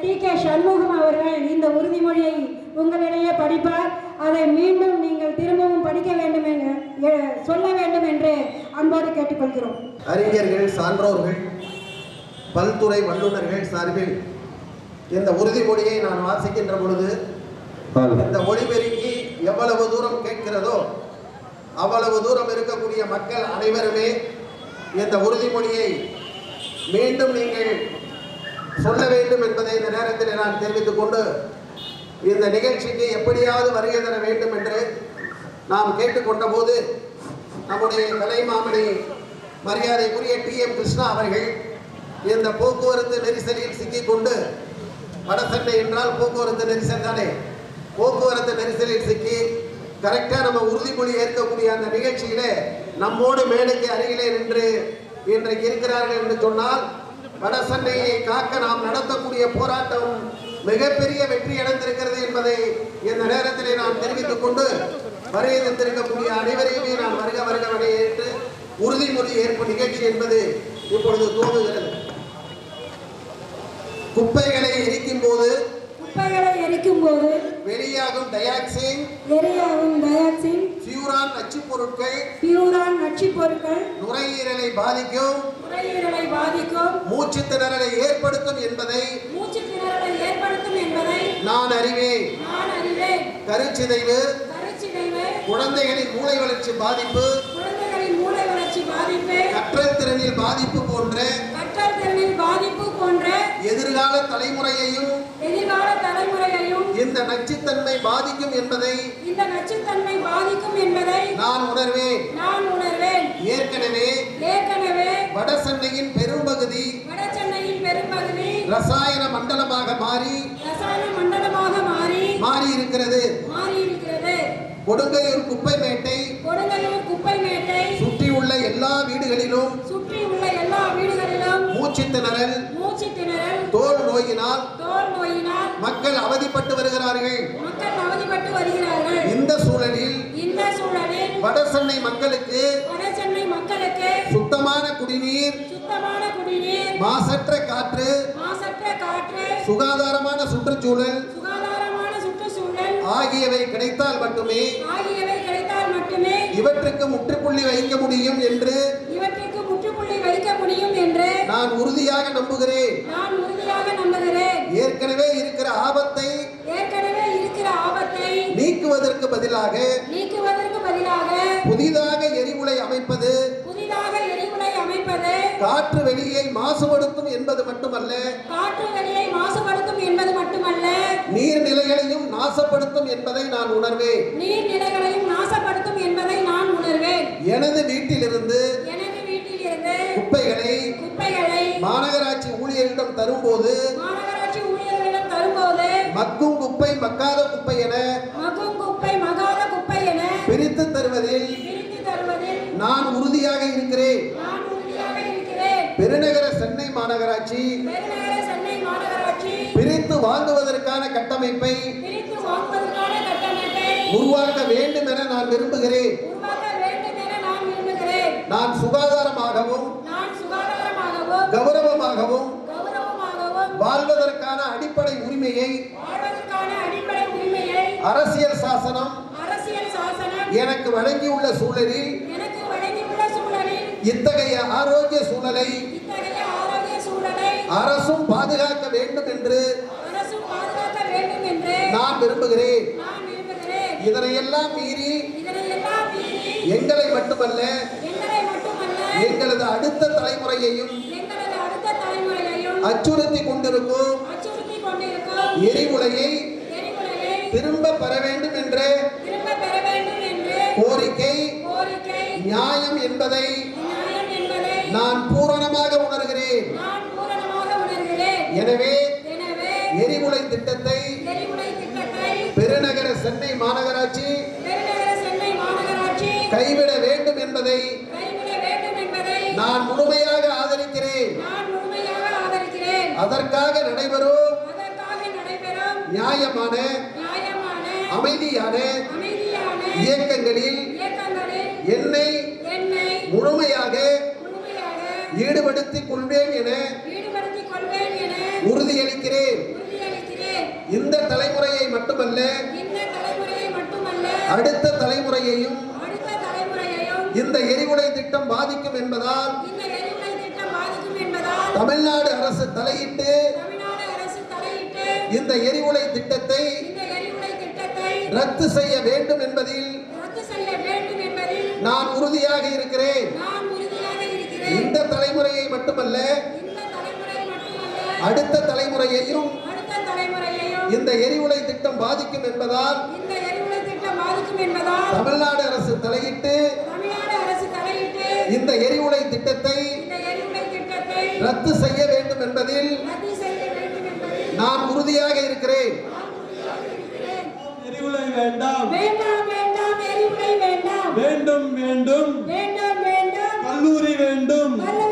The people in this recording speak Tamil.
டி கே சண்முகம் அவர்கள் இந்த உறுதிமொழியை உங்களிடையே படிப்பார். அதை மீண்டும் நீங்கள் திரும்பவும் படிக்க வேண்டும் என எ- சொல்ல வேண்டும் என்று அன்போடு கேட்டுக்கொள்கிறோம். அறிஞர்கள் சான்றோர்கள் பல்துறை வல்லுநர்கள் சார்பில் இந்த உறுதிமொழியை நான் வாசிக்கின்ற பொழுது இந்த ஒளிபெருக்கி எவ்வளவு தூரம் கேட்கிறதோ அவ்வளவு தூரம் இருக்கக்கூடிய மக்கள் அனைவருமே இந்த உறுதிமொழியை மீண்டும் நீங்கள் சொல்ல வேண்டும் என்பதை இந்த நேரத்தில் நான் தெரிவித்துக் கொண்டு இந்த நிகழ்ச்சிக்கு எப்படியாவது வருகை தர வேண்டும் என்று நாம் கேட்டுக்கொண்ட போது நம்முடைய கலைமாமணி மரியாதைக்குரிய டி எம் கிருஷ்ணா அவர்கள் இந்த போக்குவரத்து நெரிசலில் சிக்கிக்கொண்டு வடசென்னை என்றால் போக்குவரத்து நெரிசல் தானே? போக்குவரத்து நெரிசலில் சிக்கி கரெக்டாக நம்ம உறுதிமொழி ஏற்கக்கூடிய அந்த நிகழ்ச்சியிலே நம்மோடு மேடைக்கு அருகிலே நின்று இன்றைக்கு இருக்கிறார்கள் என்று சொன்னால் வடசென்னையை காக்க நாம் நடத்தக்கூடிய போராட்டம் மிகப்பெரிய வெற்றி அடைந்திருக்கிறது என்பதை இந்த நேரத்திலே நான் தெரிவித்துக் கொண்டு வருகை தந்திருக்கக்கூடிய அனைவரையுமே நான் வருக வருக வரவேற்று உறுதிமொழி ஏற்பு நிகழ்ச்சி என்பது இப்பொழுது துவங்குகிறது குப்பைகளை எரிக்கும் போது குப்பைகளை எரிக்கும் போது வெளியாகும் டயாக்சின் டயாக்சின் பியூரான் நச்சுப் பொருட்கள் பியூரான் நச்சுப் பொருட்கள் நுரையீரலை பாதிக்கும் நுரையீரலை பாதிக்கும் மூச்சு திணறலை ஏற்படுத்தும் என்பதை மூச்சு திணறலை ஏற்படுத்தும் என்பதை நான் அறிவேன். நான் அறிவேன். கருச்சிதைவு குழந்தைகளின் மூளை வளர்ச்சி பாதிப்பு குழந்தைகளின் மூளை வளர்ச்சி பாதிப்பு கற்றல் திறனில் பாதிப்பு போன்ற கற்றல் திறனில் பாதிப்பு எதிர்கால தலைமுறையையும் எதிர்கால தலைமுறையையும் இந்த நச்சுத்தன்மை பாதிக்கும் என்பதை இந்த நச்சுத்தன்மை பாதிக்கும் என்பதை நான் உணர்வேன். நான் உணர்வேன். ஏற்கனவே ஏற்கனவே வட சென்னையின் பெரும்பகுதி வட சென்னையின் பெரும்பகுதி ரசாயன மண்டலமாக மாறி ரசாயன மண்டலமாக மாறி மாறி இருக்கிறது மாறி இருக்கிறது கொடுங்கையூர் குப்பை மேட்டை கொடுங்கல்லூர் குப்பை மேட்டை சுற்றியுள்ள எல்லா வீடுகளிலும் சுற்றி உள்ள எல்லா வீடுகளிலும் மூச்சு திணறல் நோயினால் மக்கள் அவதிப்பட்டு வருகிறார்கள். மக்கள் அவதிப்பட்டு வருகிறார்கள். இந்த சூழலில் இந்த சூழலில் வட சென்னை மக்களுக்கு சுத்தமான குடிநீர் சுத்தமான குடிநீர் மாசற்ற காற்று மாசற்ற காற்று சுகாதாரமான சுற்றுச்சூழல் சுகாதாரமான சுற்றுச்சூழல் ஆகியவை கிடைத்தால் மட்டுமே ஆகியவை கிடைத்தால் மட்டுமே இவற்றுக்கு முற்றுப்புள்ளி வைக்க முடியும் என்று இவற்றுக்கு முற்றுப்புள்ளி வைக்க முடியும் என்று நான் உறுதியாக நம்புகிறேன். நான் பதிலாக நீக்குவதற்கு பதிலாக புதிதாக எரிவுலை அமைப்பது புதிதாக எரிவுலை அமைப்பது காற்று வெளியை மாசுபடுத்தும் என்பது மட்டுமல்ல காற்று வெளியை மாசுபடுத்தும் என்பது மட்டுமல்ல நீர்நிலைகளையும் நாசப்படுத்தும் என்பதை நான் உணர்வேன். நீர்நிலைகளையும் நாசப்படுத்தும் என்பதை நான் உணர்வேன். எனது வீட்டிலிருந்து எனது வீட்டில் இருந்து குப்பைகளை குப்பைகளை மாநகராட்சி ஊழியரிடம் தரும்போது மாநகராட்சி ஊழியர்களிடம் தரும்போது மக்கும் குப்பை மக்காத குப்பை என மக்கும் குப்பை மகாத குப்பை என பிரித்து தருவதில் நான் உறுதியாக இருக்கிறேன். பெருநகர சென்னை மாநகராட்சி பிரித்து வாங்குவதற்கான கட்டமைப்பை உருவாக்க வேண்டும் என நான் விரும்புகிறேன். நான் சுகாதாரமாகவும் கௌரவமாகவும் வாழ்வதற்கான அடிப்படை உரிமையை அரசியல் சாசனம் எனக்கு வழங்கியுள்ள சூழலில் இத்தகைய ஆரோக்கிய சூழலை அரசும் பாதுகாக்க வேண்டும் என்று நான் விரும்புகிறேன். இதனையெல்லாம் மீறி எங்களை மட்டுமல்ல எங்களை மட்டுமல்ல எங்களது அடுத்த தலைமுறையையும் அச்சுறுத்தி கொண்டிருக்கும் எரிவுலையை திரும்ப பெற வேண்டும் என்ற திரும்ப பெற வேண்டும் என்று கோரிக்கை நியாயம் என்பதை நான் பூரணமாக உணர்கிறேன். எனவே எரிவுலை திட்டத்தை பெருநகர சென்னை மாநகராட்சி கைவிட வேண்டும் என்பதை நான் முழுமையாக ஆதரிக்கிறேன். அதற்காக நடைபெறும் நியாயமான அமைதியான இயக்கங்களில் என்னை முழுமையாக ஈடுபடுத்திக் கொள்வேன் என உறுதியளிக்கிறேன். இந்த தலைமுறையை மட்டுமல்ல அடுத்த தலைமுறையையும் இந்த எரிவுலை திட்டம் பாதிக்கும் என்பதால் தமிழ்நாடு அரசு தலையிட்டு இந்த எரிவுலை திட்டத்தை ரத்து செய்ய வேண்டும் என்பதில் நான் உறுதியாக இருக்கிறேன். இந்த தலைமுறையை மட்டுமல்ல அடுத்த தலைமுறையையும் இந்த எரிவுலை திட்டம் பாதிக்கும் என்பதால் இந்த எரிவுலை திட்டம் பாதிக்கும் என்பதால் தமிழ்நாடு அரசு தலையிட்டு இந்த எரிவுலை திட்டத்தை ரத்து செய்ய வேண்டும் என்பதில் நான் உறுதியாக இருக்கிறேன். வேண்டாம். வேண்டாம் வேண்டாம் எரிவுலை வேண்டாம். வேண்டும் வேண்டும். வேண்டும் வேண்டும். கல்லூரி வேண்டும். கல்லூரி